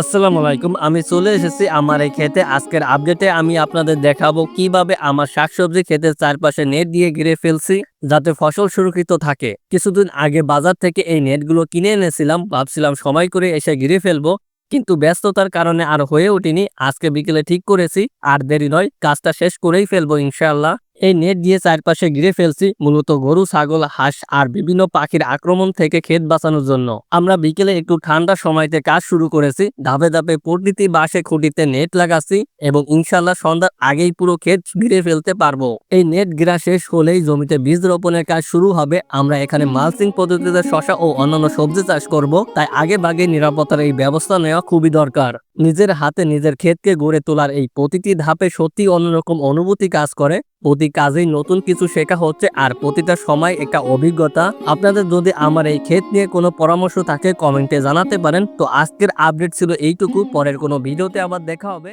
আসসালামু আলাইকুম। আমি চলে এসেছি আমার এই ক্ষেতে। আজকের আপডেটে আমি আপনাদের দেখাবো কীভাবে আমার শাকসবজি ক্ষেতের চারপাশে নেট দিয়ে ঘিরে ফেলছি, যাতে ফসল সুরক্ষিত থাকে। কিছুদিন আগে বাজার থেকে এই নেটগুলো কিনে এনেছিলাম। ভাবছিলাম সময় করে এসে ঘিরে ফেলব, কিন্তু ব্যস্ততার কারণে আর হয়ে ওঠেনি আজকে বিকেলে ঠিক করেছি, আর দেরি নয়, কাজটা শেষ করেই ফেলব ইনশাআল্লাহ। এই নেট দিয়ে চারপাশে ঘিরে ফেলছি মূলত গরু, ছাগল, হাঁস আর বিভিন্ন পাখির আক্রমণ থেকে ক্ষেত বাঁচানোর জন্য। আমরা বিকেলে একটু ঠান্ডা সময়তে কাজ শুরু করেছি। ধাপে ধাপে প্রকৃতি বাসে খুঁটিতে নেট লাগাচ্ছি এবং ইনশাল্লাহ সন্ধ্যার আগেই পুরো ক্ষেত ঘিরে ফেলতে পারব। এই নেট ঘেরা শেষ হলেই জমিতে বীজ রোপণের কাজ শুরু হবে। আমরা এখানে মালচিং পদ্ধতিতে শশা ও অন্যান্য সবজি চাষ করব। তাই আগে ভাগে নিরাপত্তার এই ব্যবস্থা নেওয়া খুবই দরকার। নিজের হাতে নিজের ক্ষেতকে গড়ে তোলার এই প্রতিটি ধাপে সত্যি অন্যরকম অনুভূতি কাজ করে। প্রতি কাজেই নতুন কিছু শেখা হচ্ছে আর প্রতিটা সময় একটা অভিজ্ঞতা। আপনাদের যদি আমার এই ক্ষেত নিয়ে কোনো পরামর্শ থাকে, কমেন্টে জানাতে পারেন। তো আজকের আপডেট ছিল এইটুকু। পরের কোনো ভিডিওতে আবার দেখা হবে।